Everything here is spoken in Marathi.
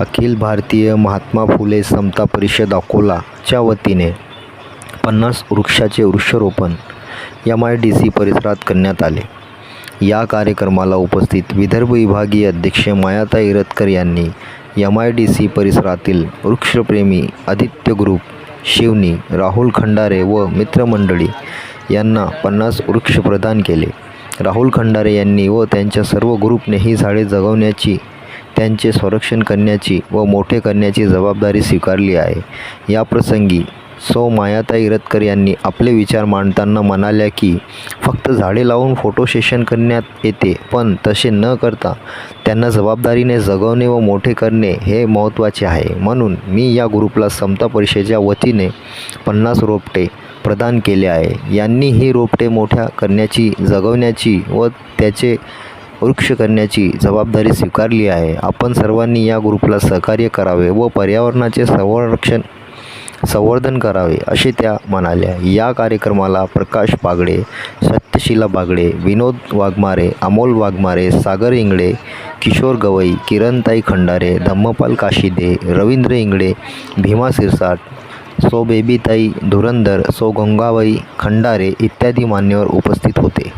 अखिल भारतीय महात्मा फुले समता परिषद अकोलाच्या वतीने पन्नास वृक्षाचे वृक्षारोपण एम आय डी सी परिसरात करण्यात आले. या कार्यक्रमाला उपस्थित विदर्भ विभागीय अध्यक्ष मायाताई इरतकर यांनी एम आय डी सी परिसरातील वृक्षप्रेमी आदित्य ग्रुप शिवनी राहुल खंडारे व मित्रमंडळी यांना पन्नास वृक्ष प्रदान केले. राहुल खंडारे यांनी व त्यांच्या सर्व ग्रुपने ही झाडे जगवण्याची त्यांचे संरक्षण करण्याची व मोठे करण्याची जबाबदारी स्वीकारली आहे. याप्रसंगी सौ मायाताई रतकर यांनी आपले विचार मांडताना म्हणाल्या की फक्त झाडे लावून फोटो सेशन करण्यात येते पण तसे न करता त्यांना जबाबदारीने जगवणे व मोठे करणे हे महत्त्वाचे आहे. म्हणून मी या ग्रुपला समता परिषदेच्या वतीने पन्नास रोपटे प्रदान केले आहे. यांनी ही रोपटे मोठ्या करण्याची जगवण्याची व त्याचे वृक्ष करण्याची जबाबदारी स्वीकारली आहे. आपण सर्वांनी या ग्रुपला सहकार्य करावे व पर्यावरणाचे संरक्षण संवर्धन करावे असे त्या म्हणाल्या. या कार्यक्रमाला प्रकाश बागडे सत्यशिला बागडे विनोद वाघमारे अमोल वाघमारे सागर इंगडे किशोर गवई किरणताई खंडारे धम्मपाल काशिदे रवींद्र इंगडे भीमा सिरसाट सो बेबीताई धुरंदर सो गंगाबाई खंडारे इत्यादी मान्यवर उपस्थित होते.